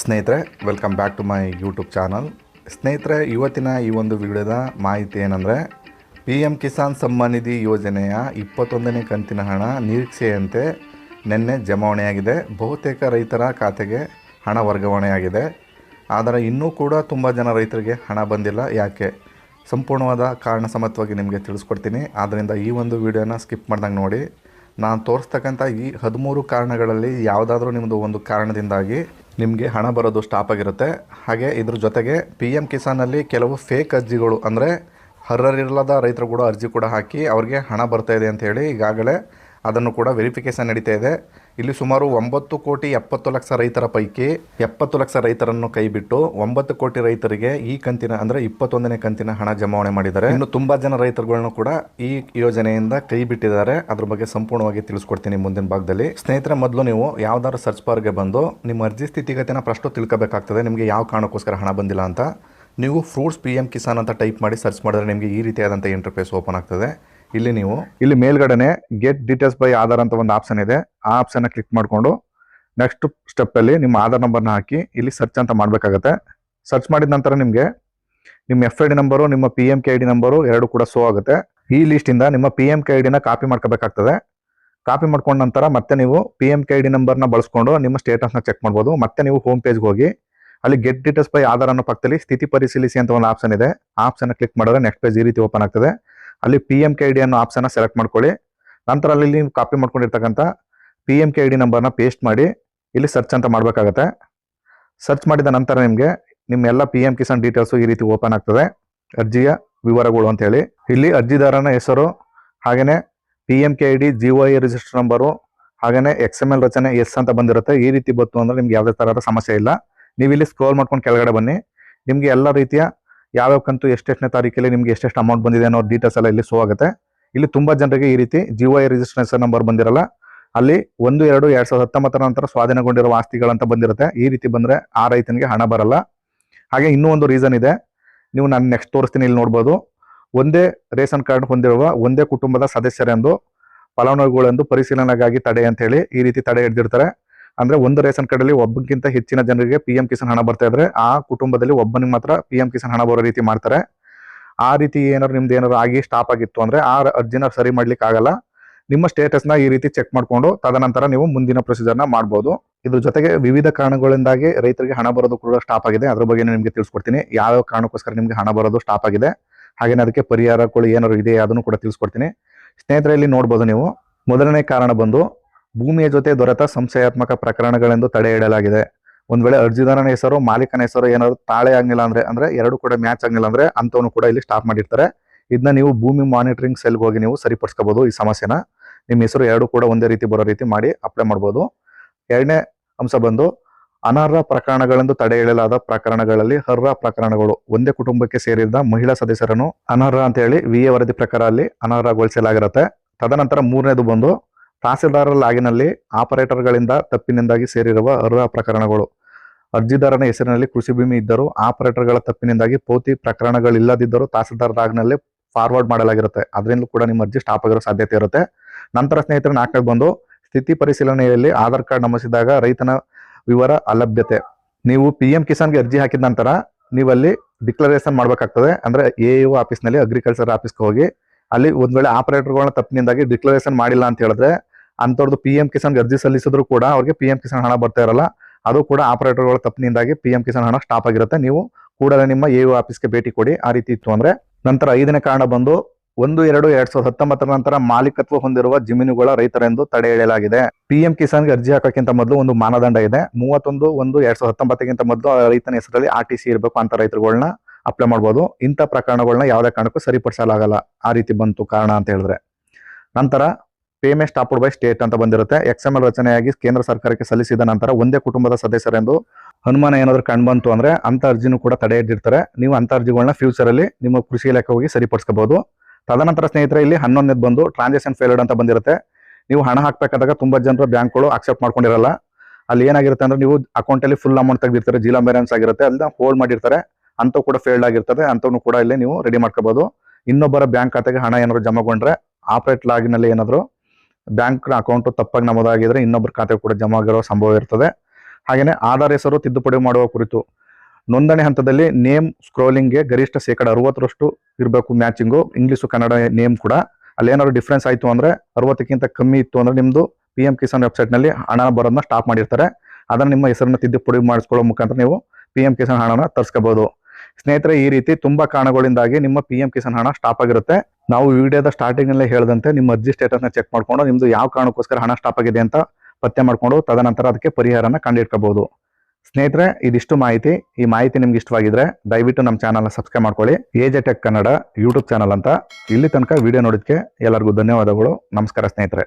ಸ್ನೇಹಿತರೆ welcome back to my YouTube channel ಸ್ನೇಹಿತರೆ, ಇವತ್ತಿನ ಈ ಒಂದು ವಿಡಿಯೋದ ಮಾಹಿತಿ ಏನಂದರೆ ಪಿ ಎಂ ಕಿಸಾನ್ ಸಮ್ಮಾನ್ ನಿಧಿ ಯೋಜನೆಯ ಇಪ್ಪತ್ತೊಂದನೇ ಕಂತಿನ ಹಣ ನಿರೀಕ್ಷೆಯಂತೆ ನಿನ್ನೆ ಜಮಾವಣೆಯಾಗಿದೆ. ಬಹುತೇಕ ರೈತರ ಖಾತೆಗೆ ಹಣ ವರ್ಗಾವಣೆಯಾಗಿದೆ. ಆದರೆ ಇನ್ನೂ ಕೂಡ ತುಂಬ ಜನ ರೈತರಿಗೆ ಹಣ ಬಂದಿಲ್ಲ. ಯಾಕೆ? ಸಂಪೂರ್ಣವಾದ ಕಾರಣ ಸಮತ್ವಾಗಿ ನಿಮಗೆ ತಿಳಿಸ್ಕೊಡ್ತೀನಿ. ಆದ್ದರಿಂದ ಈ ಒಂದು ವಿಡಿಯೋನ ಸ್ಕಿಪ್ ಮಾಡ್ದಂಗೆ ನೋಡಿ. ನಾನು ತೋರಿಸ್ತಕ್ಕಂಥ ಈ ಹದಿಮೂರು ಕಾರಣಗಳಲ್ಲಿ ಯಾವುದಾದ್ರೂ ನಿಮ್ಮದು ಒಂದು ಕಾರಣದಿಂದಾಗಿ ನಿಮಗೆ ಹಣ ಬರೋದು ಸ್ಟಾಪ್ ಆಗಿರುತ್ತೆ. ಹಾಗೆ ಇದ್ರ ಜೊತೆಗೆ ಪಿ ಎಂ ಕಿಸಾನಲ್ಲಿ ಕೆಲವು ಫೇಕ್ ಅರ್ಜಿಗಳು ಅಂದರೆ ಅರ್ಹರಿಲ್ಲದ ರೈತರು ಕೂಡ ಅರ್ಜಿ ಕೂಡ ಹಾಕಿ ಅವ್ರಿಗೆ ಹಣ ಬರ್ತಾಯಿದೆ ಅಂತ ಹೇಳಿ ಈಗಾಗಲೇ ಅದನ್ನು ಕೂಡ ವೆರಿಫಿಕೇಷನ್ ನಡೀತಾ ಇದೆ. ಇಲ್ಲಿ ಸುಮಾರು ಒಂಬತ್ತು ಕೋಟಿ ಎಪ್ಪತ್ತು ಲಕ್ಷ ರೈತರ ಪೈಕಿ ಎಪ್ಪತ್ತು ಲಕ್ಷ ರೈತರನ್ನು ಕೈಬಿಟ್ಟು ಒಂಬತ್ತು ಕೋಟಿ ರೈತರಿಗೆ ಈ ಕಂತಿನ ಅಂದರೆ ಇಪ್ಪತ್ತೊಂದನೇ ಕಂತಿನ ಹಣ ಜಮಾವಣೆ ಮಾಡಿದ್ದಾರೆ. ಇನ್ನು ತುಂಬ ಜನ ರೈತರುಗಳನ್ನು ಕೂಡ ಈ ಯೋಜನೆಯಿಂದ ಕೈ ಬಿಟ್ಟಿದ್ದಾರೆ ಅದ್ರ ಬಗ್ಗೆ ಸಂಪೂರ್ಣವಾಗಿ ತಿಳಿಸ್ಕೊಡ್ತೀನಿ ಮುಂದಿನ ಭಾಗದಲ್ಲಿ. ಸ್ನೇಹಿತರೆ, ಮೊದಲು ನೀವು ಯಾವ್ದಾದ್ರು ಸರ್ಚ್ ಬಾರ್ಗೆ ಬಂದು ನಿಮ್ಮ ಅರ್ಜಿ ಸ್ಥಿತಿಗತಿನ ಪ್ರಶ್ನೆ ತಿಳ್ಕೋಬೇಕಾಗ್ತದೆ. ನಿಮಗೆ ಯಾವ ಕಾರಣಕ್ಕೋಸ್ಕರ ಹಣ ಬಂದಿಲ್ಲ ಅಂತ. ನೀವು ಫ್ರೂಟ್ಸ್ ಪಿ ಎಂ ಕಿಸಾನ್ ಅಂತ ಟೈಪ್ ಮಾಡಿ ಸರ್ಚ್ ಮಾಡಿದ್ರೆ ನಿಮಗೆ ಈ ರೀತಿಯಾದಂಥ ಇಂಟರ್ಫೇಸ್ ಓಪನ್ ಆಗ್ತದೆ. ಇಲ್ಲಿ ನೀವು, ಇಲ್ಲಿ ಮೇಲ್ಗಡೆನೆ ಗೆಟ್ ಡೀಟೇಲ್ಸ್ ಬೈ ಆಧಾರ್ ಅಂತ ಒಂದು ಆಪ್ಷನ್ ಇದೆ. ಆ ಆಪ್ಷನ್ ಕ್ಲಿಕ್ ಮಾಡಿಕೊಂಡು ನೆಕ್ಸ್ಟ್ ಸ್ಟೆಪ್ಪಲ್ಲಿ ನಿಮ್ಮ ಆಧಾರ್ ನಂಬರ್ನ ಹಾಕಿ, ಇಲ್ಲಿ ಸರ್ಚ್ ಅಂತ ಮಾಡಬೇಕಾಗತ್ತೆ. ಸರ್ಚ್ ಮಾಡಿದ ನಂತರ ನಿಮಗೆ ನಿಮ್ಮ ಎಫ್ ಐ ಡಿ ನಂಬರು ನಿಮ್ಮ P M K I D number ಎರಡು ಕೂಡ ಸೋ ಆಗುತ್ತೆ. ಈ ಲಿಸ್ಟಿಂದ ನಿಮ್ಮ ಪಿ ಎಂ ಕೆ ಐ ಡಿನ ಕಾಪಿ ಮಾಡ್ಕೋಬೇಕಾಗ್ತದೆ. ಕಾಪಿ ಮಾಡ್ಕೊಂಡ ನಂತರ ಮತ್ತೆ ನೀವು P M K I D ನಂಬರ್ನ ಬಳಸ್ಕೊಂಡು ನಿಮ್ಮ ಸ್ಟೇಟಸ್ನ ಚೆಕ್ ಮಾಡ್ಬೋದು. ಮತ್ತೆ ನೀವು ಹೋಮ್ ಪೇಜ್ಗೆ ಹೋಗಿ, ಅಲ್ಲಿ ಗೆಟ್ ಡೀಟೇಲ್ಸ್ ಬೈ ಆಧಾರ್ ಅನ್ನೋ ಪಕ್ಕದಲ್ಲಿ ಸ್ಥಿತಿ ಪರಿಶೀಲಿಸಿ ಅಂತ ಒಂದು ಆಪ್ಷನ್ ಇದೆ. ಆಪ್ಷನ್ ಕ್ಲಿಕ್ ಮಾಡಿದ್ರೆ ನೆಕ್ಸ್ಟ್ ಪೇಜ್ ಈ ರೀತಿ ಓಪನ್ ಆಗ್ತದೆ. ಅಲ್ಲಿ P M K I D ಅನ್ನೋ ಆಪ್ಷನ್ನ ಸೆಲೆಕ್ಟ್ ಮಾಡ್ಕೊಳ್ಳಿ. ನಂತರ ಅಲ್ಲಿ ನೀವು copy ಮಾಡ್ಕೊಂಡಿರ್ತಕ್ಕಂಥ P M K I D ನಂಬರ್ನ ಪೇಸ್ಟ್ ಮಾಡಿ ಇಲ್ಲಿ ಸರ್ಚ್ ಅಂತ ಮಾಡಬೇಕಾಗತ್ತೆ. ಸರ್ಚ್ ಮಾಡಿದ ನಂತರ ನಿಮಗೆ ನಿಮ್ಮ ಎಲ್ಲ ಪಿ ಎಂ ಕಿಸಾನ್ ಡೀಟೇಲ್ಸು ಈ ರೀತಿ ಓಪನ್ ಆಗ್ತದೆ. ಅರ್ಜಿಯ ವಿವರಗಳು ಅಂತ ಹೇಳಿ. ಇಲ್ಲಿ ಅರ್ಜಿದಾರನ ಹೆಸರು ಹಾಗೆಯೇ P M K I D G O I register number ಹಾಗೆಯೇ ಎಕ್ಸ್ ಎಂ ಎಲ್ ರಚನೆ ಎಸ್ ಅಂತ ಬಂದಿರುತ್ತೆ. ಈ ರೀತಿ ಬಂತು ಅಂದರೆ ನಿಮ್ಗೆ ಯಾವುದೇ ಥರದ ಸಮಸ್ಯೆ ಇಲ್ಲ. ನೀವು ಇಲ್ಲಿ ಸ್ಕ್ರೋಲ್ ಮಾಡ್ಕೊಂಡು ಕೆಳಗಡೆ ಬನ್ನಿ. ನಿಮಗೆ ಎಲ್ಲ ರೀತಿಯ ಯಾವ್ಯಾವ ಕಂತು ಎಷ್ಟೆಷ್ಟನೇ ತಾರೀಕಲ್ಲಿ ನಿಮ್ಗೆ ಎಷ್ಟೆಷ್ಟು ಅಮೌಂಟ್ ಬಂದಿದೆ ಅನ್ನೋ ಡೀಟೇಲ್ಸ್ ಎಲ್ಲ ಇಲ್ಲಿ ಶೋ ಆಗುತ್ತೆ. ಇಲ್ಲಿ ತುಂಬಾ ಜನರಿಗೆ ಈ ರೀತಿ ಜಿ ಐ ರಿಜಿಸ್ಟ್ರೇಷನ್ ನಂಬರ್ ಬಂದಿರಲ್ಲ, ಅಲ್ಲಿ ಒಂದು, ಎರಡು ಎರಡು ಸಾವಿರದ ಹತ್ತೊಂಬತ್ತರ ನಂತರ ಸ್ವಾಧೀನಗೊಂಡಿರುವ ಆಸ್ತಿಗಳಂತ ಬಂದಿರುತ್ತೆ. ಈ ರೀತಿ ಬಂದ್ರೆ ಆ ರೈತನಿಗೆ ಹಣ ಬರಲ್ಲ. ಹಾಗೆ ಇನ್ನೂ ಒಂದು ರೀಸನ್ ಇದೆ, ನೀವು ನಾನು ನೆಕ್ಸ್ಟ್ ತೋರಿಸ್ತೀನಿ ಇಲ್ಲಿ ನೋಡ್ಬೋದು. ಒಂದೇ ರೇಷನ್ ಕಾರ್ಡ್ ಹೊಂದಿರುವ ಒಂದೇ ಕುಟುಂಬದ ಸದಸ್ಯರೆಂದು, ಫಲಾನುಭವಿಗಳೆಂದು ಪರಿಶೀಲನೆಗಾಗಿ ತಡೆ ಅಂತ ಹೇಳಿ ಈ ರೀತಿ ತಡೆ ಹಿಡಿದಿರ್ತಾರೆ. ಅಂದ್ರೆ ಒಂದು ರೇಷನ್ ಕಾರ್ಡ್ ಅಲ್ಲಿ ಒಬ್ಬಕ್ಕಿಂತ ಹೆಚ್ಚಿನ ಜನರಿಗೆ ಪಿ ಎಂ ಕಿಸಾನ್ ಹಣ ಬರ್ತಾ ಇದ್ರೆ ಆ ಕುಟುಂಬದಲ್ಲಿ ಒಬ್ಬನಿಗೆ ಮಾತ್ರ ಪಿ ಎಂ ಕಿಸಾನ್ ಹಣ ಬರೋ ರೀತಿ ಮಾಡ್ತಾರೆ. ಆ ರೀತಿ ಏನಾದ್ರು ನಿಮ್ದು ಏನಾರು ಆಗಿ ಸ್ಟಾಪ್ ಆಗಿತ್ತು ಅಂದ್ರೆ ಆ ಅರ್ಜಿನ ಸರಿ ಮಾಡ್ಲಿಕ್ಕೆ ಆಗಲ್ಲ. ನಿಮ್ಮ ಸ್ಟೇಟಸ್ನ ಈ ರೀತಿ ಚೆಕ್ ಮಾಡಿಕೊಂಡು ತದನಂತರ ನೀವು ಮುಂದಿನ ಪ್ರೊಸೀಜರ್ನ ಮಾಡಬಹುದು ಇದ್ರ ಜೊತೆಗೆ ವಿವಿಧ ಕಾರಣಗಳಿಂದಾಗಿ ರೈತರಿಗೆ ಹಣ ಬರೋದು ಕೂಡ ಸ್ಟಾಪ್ ಆಗಿದೆ. ಅದ್ರ ಬಗ್ಗೆ ನಿಮಗೆ ತಿಳಿಸ್ಕೊಡ್ತೀನಿ. ಯಾವ ಕಾರಣಕ್ಕೋಸ್ಕರ ನಿಮ್ಗೆ ಹಣ ಬರೋದು ಸ್ಟಾಪ್ ಆಗಿದೆ. ಹಾಗೇನೆ ಅದಕ್ಕೆ ಪರಿಹಾರಗಳು ಏನಾದ್ರು ಇದೆ ಅದನ್ನು ಕೂಡ ತಿಳಿಸ್ಕೊಡ್ತೀನಿ. ಸ್ನೇಹಿತರೆ, ಇಲ್ಲಿ ನೋಡ್ಬೋದು ನೀವು. ಮೊದಲನೇ ಕಾರಣ ಬಂದು ಭೂಮಿಯ ಜೊತೆ ದೊರೆತ ಸಂಶಯಾತ್ಮಕ ಪ್ರಕರಣಗಳೆಂದು ತಡೆ ಇಡಲಾಗಿದೆ ಒಂದ್ ವೇಳೆ ಅರ್ಜಿದಾರನ ಹೆಸರು, ಮಾಲೀಕನ ಹೆಸರು ಏನಾದ್ರು ತಾಳೆ ಆಗಿಲ್ಲ ಅಂದ್ರೆ ಅಂದ್ರೆ ಎರಡು ಕೂಡ ಮ್ಯಾಚ್ ಆಗಿಲ್ಲ ಅಂದ್ರೆ ಅಂತವನು ಕೂಡ ಇಲ್ಲಿ ಸ್ಟಾಪ್ ಮಾಡಿರ್ತಾರೆ. ಇದನ್ನ ನೀವು ಭೂಮಿ ಮಾನಿಟರಿಂಗ್ ಸೆಲ್ಗೆ ಹೋಗಿ ನೀವು ಸರಿಪಡಿಸ್ಕೋಬಹುದು ಈ ಸಮಸ್ಯೆನ. ನಿಮ್ಮ ಹೆಸರು ಎರಡು ಕೂಡ ಒಂದೇ ರೀತಿ ಬರೋ ರೀತಿ ಮಾಡಿ ಅಪ್ಲೈ ಮಾಡ್ಬೋದು. ಎರಡನೇ ಅಂಶ ಬಂದು, ಅನರ್ಹ ಪ್ರಕರಣಗಳೆಂದು ತಡೆ ಹಿಡಿಯಲಾದ ಪ್ರಕರಣಗಳಲ್ಲಿ ಅರ್ಹ ಪ್ರಕರಣಗಳು. ಒಂದೇ ಕುಟುಂಬಕ್ಕೆ ಸೇರಿದ ಮಹಿಳಾ ಸದಸ್ಯರನ್ನು ಅನರ್ಹ ಅಂತ ಹೇಳಿ ವಿ ವರದಿ ಪ್ರಕಾರ ಅಲ್ಲಿ ಅನರ್ಹಗೊಳಿಸಲಾಗಿರುತ್ತೆ. ತದನಂತರ ಮೂರನೇದು ಬಂದು ತಹಸೀಲ್ದಾರರ ಲಾಗಿನಲ್ಲಿ ಆಪರೇಟರ್ಗಳಿಂದ ತಪ್ಪಿನಿಂದಾಗಿ ಸೇರಿರುವ ಅರ್ಹ ಪ್ರಕರಣಗಳು. ಅರ್ಜಿದಾರನ ಹೆಸರಿನಲ್ಲಿ ಕೃಷಿ ಭೂಮಿ ಇದ್ದರೂ ಆಪರೇಟರ್ಗಳ ತಪ್ಪಿನಿಂದಾಗಿ ಪೋತಿ ಪ್ರಕರಣಗಳಿಲ್ಲದಿದ್ದರೂ ತಹಸೀಲ್ದಾರ್ ಲಾಗಿನಲ್ಲಿ ಫಾರ್ವರ್ಡ್ ಮಾಡಲಾಗಿರುತ್ತೆ. ಅದರಿಂದಲೂ ಕೂಡ ನಿಮ್ಮ ಅರ್ಜಿ ಸ್ಟಾಪ್ ಆಗಿರೋ ಸಾಧ್ಯತೆ ಇರುತ್ತೆ. ನಂತರ ಸ್ನೇಹಿತರೆ ನಾಲ್ಕನೇ ಬಂದು ಸ್ಥಿತಿ ಪರಿಶೀಲನೆಯಲ್ಲಿ ಆಧಾರ್ ಕಾರ್ಡ್ ನಮೂದಿಸಿದಾಗ ರೈತನ ವಿವರ ಅಲಭ್ಯತೆ. ನೀವು ಪಿ ಎಂ ಕಿಸಾನ್ಗೆ ಅರ್ಜಿ ಹಾಕಿದ ನಂತರ ನೀವಲ್ಲಿ ಡಿಕ್ಲರೇಷನ್ ಮಾಡಬೇಕಾಗ್ತದೆ. ಅಂದರೆ ಎ ಯು ಆಫೀಸ್ನಲ್ಲಿ ಅಗ್ರಿಕಲ್ಚರ್ ಆಫೀಸ್ಗೆ ಹೋಗಿ ಅಲ್ಲಿ ಒಂದು ವೇಳೆ ಆಪರೇಟರ್ಗಳನ್ನ ತಪ್ಪಿನಿಂದಾಗಿ ಡಿಕ್ಲರೇಷನ್ ಮಾಡಿಲ್ಲ ಅಂತ ಹೇಳಿದ್ರೆ ಅಂತವ್ರದ್ದು ಪಿ ಎಂ ಕಿಸಾನ್ ಅರ್ಜಿ ಸಲ್ಲಿಸಿದ್ರು ಕೂಡ ಅವ್ರಿಗೆ ಪಿ ಎಂ ಕಿಸಾನ್ ಹಣ ಬರ್ತಾ ಇರಲ್ಲ. ಅದು ಕೂಡ ಆಪರೇಟರ್ಗಳ ತಪ್ಪಿನಿಂದಾಗಿ ಪಿ ಎಂ ಕಿಸಾನ್ ಹಣ ಸ್ಟಾಪ್ ಆಗಿರುತ್ತೆ. ನೀವು ಕೂಡಲೇ ನಿಮ್ಮ ಎ ಯು ಆಫೀಸ್ಗೆ ಭೇಟಿ ಕೊಡಿ. ಆ ರೀತಿ ಇತ್ತು ಅಂದ್ರೆ ನಂತರ ಐದನೇ ಕಾರಣ ಬಂದು ಒಂದು, ಎರಡು, ಎರಡ್ ಸಾವಿರದ ಹತ್ತೊಂಬತ್ತರ ನಂತರ ಮಾಲೀಕತ್ವ ಹೊಂದಿರುವ ಜಮೀನುಗಳ ರೈತರೆಂದು ತಡೆ ಹಿಡಿಯಲಾಗಿದೆ ಪಿ ಎಂ ಕಿಸಾನ್ಗೆ ಅರ್ಜಿ ಹಾಕೋಕ್ಕಿಂತ ಮೊದಲು ಒಂದು ಮಾನದಂಡ ಇದೆ. ಮೂವತ್ತೊಂದು, ಒಂದು, ಎರಡ್ ಸಾವಿರದ ಹತ್ತೊಂಬತ್ತಕ್ಕಿಂತ ಮೊದಲು ರೈತನ ಹೆಸರಲ್ಲಿ ಆರ್ ಟಿ ಸಿ ಇರಬೇಕು ಅಂತ ರೈತರುಗಳನ್ನ ಅಪ್ಲೈ ಮಾಡ್ಬೋದು. ಇಂಥ ಪ್ರಕರಣಗಳನ್ನ ಯಾವುದೇ ಕಾರಣಕ್ಕೂ ಸರಿಪಡಿಸಲಾಗಲ್ಲ. ಆ ರೀತಿ ಬಂತು ಕಾರಣ ಅಂತ ಹೇಳಿದ್ರೆ. ನಂತರ ಪೇಮೆಂಟ್ ಸ್ಟಾಪ್ಡ್ ಬೈ ಸ್ಟೇಟ್ ಅಂತ ಬಂದಿರುತ್ತೆ. ಎಕ್ಸ್ ಎಂ ರಚನೆಯಾಗಿ ಕೇಂದ್ರ ಸರ್ಕಾರಕ್ಕೆ ಸಲ್ಲಿಸಿದ ನಂತರ ಒಂದೇ ಕುಟುಂಬದ ಸದಸ್ಯರೆಂದು ಅನುಮಾನ ಏನಾದರೂ ಕಂಡುಬಂತು ಅಂದರೆ ಅಂತ ಅರ್ಜಿನೂ ಕೂಡ ತಡೆ ಹಿಡಿದಿರ್ತಾರೆ. ನೀವು ಅಂತ ಅರ್ಜಿಗಳನ್ನ ಫ್ಯೂಚರಲ್ಲಿ ನಿಮ್ಮ ಕೃಷಿ ಇಲಾಖೆ ಹೋಗಿ ಸರಿಪಡಿಸ್ಕೋಬಹುದು ತದನಂತರ ಸ್ನೇಹಿತರೆ, ಇಲ್ಲಿ ಹನ್ನೊಂದನೇದು ಬಂದು ಟ್ರಾನ್ಸಾಕ್ಷನ್ ಫೇಲ್ಡ್ ಅಂತ ಬಂದಿರುತ್ತೆ. ನೀವು ಹಣ ಹಾಕ್ಬೇಕಾದಾಗ ತುಂಬ ಜನರು ಬ್ಯಾಂಕ್ಗಳು ಅಕ್ಸೆಪ್ಟ್ ಮಾಡ್ಕೊಂಡಿರಲ್ಲ. ಅಲ್ಲಿ ಏನಾಗಿರುತ್ತೆ ಅಂದ್ರೆ ನೀವು ಅಕೌಂಟಲ್ಲಿ ಫುಲ್ ಅಮೌಂಟ್ ತೆಗೆದಿರ್ತಾರೆ. ಜಿಲ್ಲಾ ಬ್ಯಾಲೆನ್ಸ್ ಆಗಿರುತ್ತೆ. ಅಲ್ಲಿ ಹೋಲ್ಡ್ ಮಾಡಿರ್ತಾರೆ. ಅಂಥವು ಕೂಡ ಫೇಲ್ಡ್ ಆಗಿರ್ತದೆ. ಅಂಥವ್ನು ಕೂಡ ಇಲ್ಲಿ ನೀವು ರೆಡಿ ಮಾಡ್ಕೋಬಹುದು ಇನ್ನೊಬ್ಬರ ಬ್ಯಾಂಕ್ ಖಾತೆಗೆ ಹಣ ಏನಾದ್ರು ಜಮಾಗೊಂಡ್ರೆ ಆಪರೇಟ್ ಲಾಗಿನಲ್ಲಿ ಏನಾದ್ರು ಬ್ಯಾಂಕ್ ಅಕೌಂಟ್ ತಪ್ಪಾಗಿ ನಮೂದಾಗಿದ್ರೆ ಇನ್ನೊಬ್ಬರ ಖಾತೆ ಕೂಡ ಜಮಾ ಆಗಿರೋ ಸಂಭವ ಇರ್ತದೆ. ಹಾಗೆಯೇ ಆಧಾರ್ ಹೆಸರು ತಿದ್ದುಪಡಿ ಮಾಡುವ ಕುರಿತು ನೋಂದಣಿ ಹಂತದಲ್ಲಿ ನೇಮ್ ಸ್ಕ್ರೋಲಿಂಗ್ಗೆ ಗರಿಷ್ಠ ಶೇಕಡ ಅರವತ್ತರಷ್ಟು ಇರಬೇಕು ಮ್ಯಾಚಿಂಗು. ಇಂಗ್ಲೀಷು ಕನ್ನಡ ನೇಮ್ ಕೂಡ. ಅಲ್ಲೇನಾದ್ರು ಡಿಫ್ರೆನ್ಸ್ ಆಯಿತು ಅಂದರೆ ಅರವತ್ತಕ್ಕಿಂತ ಕಮ್ಮಿ ಇತ್ತು ಅಂದರೆ ನಿಮ್ಮದು ಪಿ ಎಂ ಕಿಸಾನ್ ವೆಬ್ಸೈಟ್ನಲ್ಲಿ ಹಣ ಬರೋದನ್ನ ಸ್ಟಾಪ್ ಮಾಡಿರ್ತಾರೆ. ಅದನ್ನು ನಿಮ್ಮ ಹೆಸರನ್ನು ತಿದ್ದುಪಡಿ ಮಾಡಿಸ್ಕೊಳ್ಳೋ ಮುಖಾಂತರ ನೀವು ಪಿ ಎಂ ಕಿಸಾನ್ ಹಣನ ತರಿಸ್ಕೋಬಹುದು ಸ್ನೇಹಿತರೆ, ಈ ರೀತಿ ತುಂಬಾ ಕಾರಣಗಳಿಂದಾಗಿ ನಿಮ್ಮ ಪಿ ಎಂ ಕಿಸಾನ್ ಹಣ ಸ್ಟಾಪ್ ಆಗಿರುತ್ತೆ. ನಾವು ವಿಡಿಯೋದ ಸ್ಟಾರ್ಟಿಂಗ್ ನಲ್ಲೇ ಹೇಳಿದಂತೆ ನಿಮ್ಮ ಅರ್ಜಿ ಸ್ಟೇಟಸ್ನ ಚೆಕ್ ಮಾಡ್ಕೊಂಡು ನಿಮ್ದು ಯಾವ ಕಾರಣಕ್ಕೋಸ್ಕರ ಹಣ ಸ್ಟಾಪ್ ಆಗಿದೆ ಅಂತ ಪತ್ತೆ ಮಾಡ್ಕೊಂಡು ತದನಂತರ ಅದಕ್ಕೆ ಪರಿಹಾರನ ಕಂಡುಹಿಡ್ಕೋಬಹುದು. ಸ್ನೇಹಿತರೆ, ಇದಿಷ್ಟು ಮಾಹಿತಿ. ಈ ಮಾಹಿತಿ ನಿಮ್ಗೆ ಇಷ್ಟವಾಗಿದ್ರೆ ದಯವಿಟ್ಟು ನಮ್ಮ ಚಾನಲ್ನ ಸಬ್ಸ್ಕ್ರೈಬ್ ಮಾಡ್ಕೊಳ್ಳಿ. A J tech Kannada YouTube channel ಅಂತ. ಇಲ್ಲಿ ತನಕ ವಿಡಿಯೋ ನೋಡಿದ್ಕೆ ಎಲ್ಲರಿಗೂ ಧನ್ಯವಾದಗಳು. ನಮಸ್ಕಾರ ಸ್ನೇಹಿತರೆ.